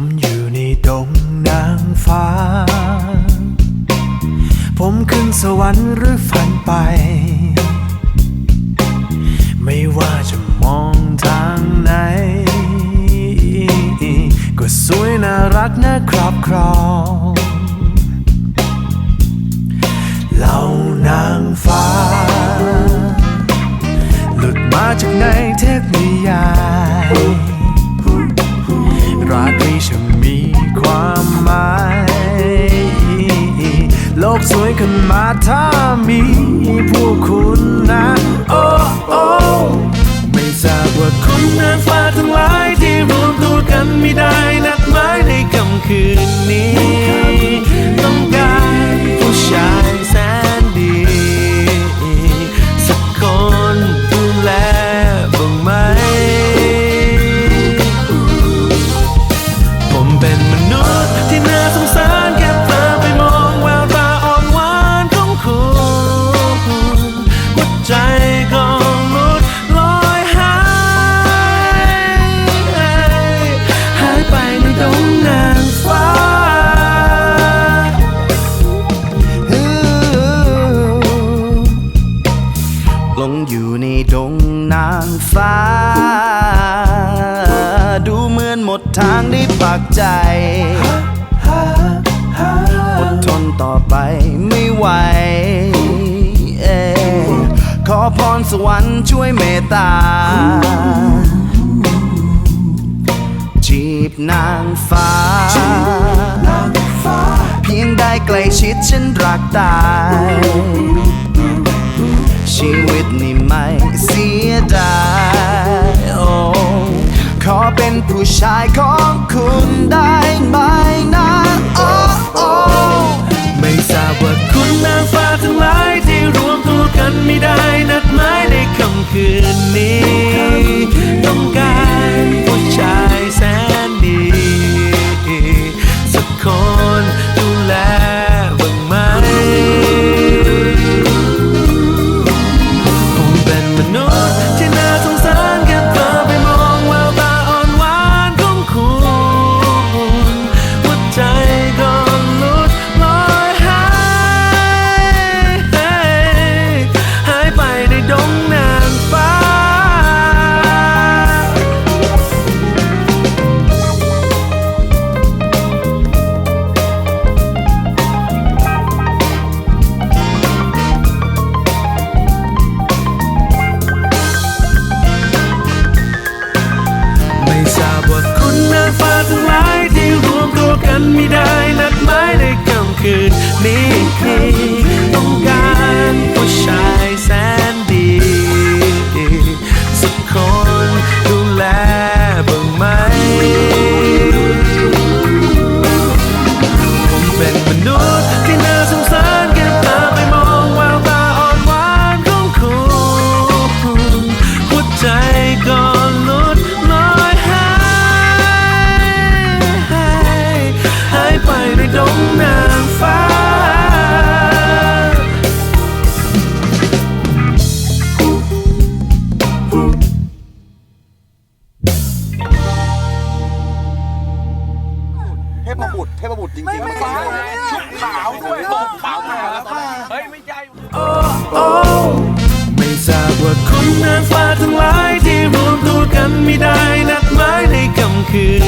ผมอยู่ในดงนางฟ้า ผมขึ้นสวรรค์หรือฝันไป ไม่ว่าจะมองทางไหน ก็สวยน่ารักน่าครอบครองเหล่านางฟ้า กสวยขึ้นมาถ้ามีพวกคุณนะ โอ้โอ้ ลงอยู่ในดงนางฟ้า ดูเหมือนหมดทางได้ปักใจ อดทนต่อไปไม่ไหวเอ่อขอพรสวรรค์ช่วยเมตตา จีบนางฟ้า เพียงได้ใกล้ชิดฉันรักตาย ได้ โอ้ขอเป็นผู้ชายของคุณได้ไหมนะ บว่าคุณนางฟ้าทั้งหลายที่รวมตัวกันไม่ได้นัดหมายในค่ำคืนนี้ ตรเทพบุตรจริงๆไม่ใช่ชุดขาวด้วยตบขาวแผลแล้วเฮ้ยไม่ใช่โอ้โอ้ไม่ทราบว่าคุณนางฟ้าทั้งหลายที่รวมตัวกันไม่ได้นัดหมายในค่ำคืน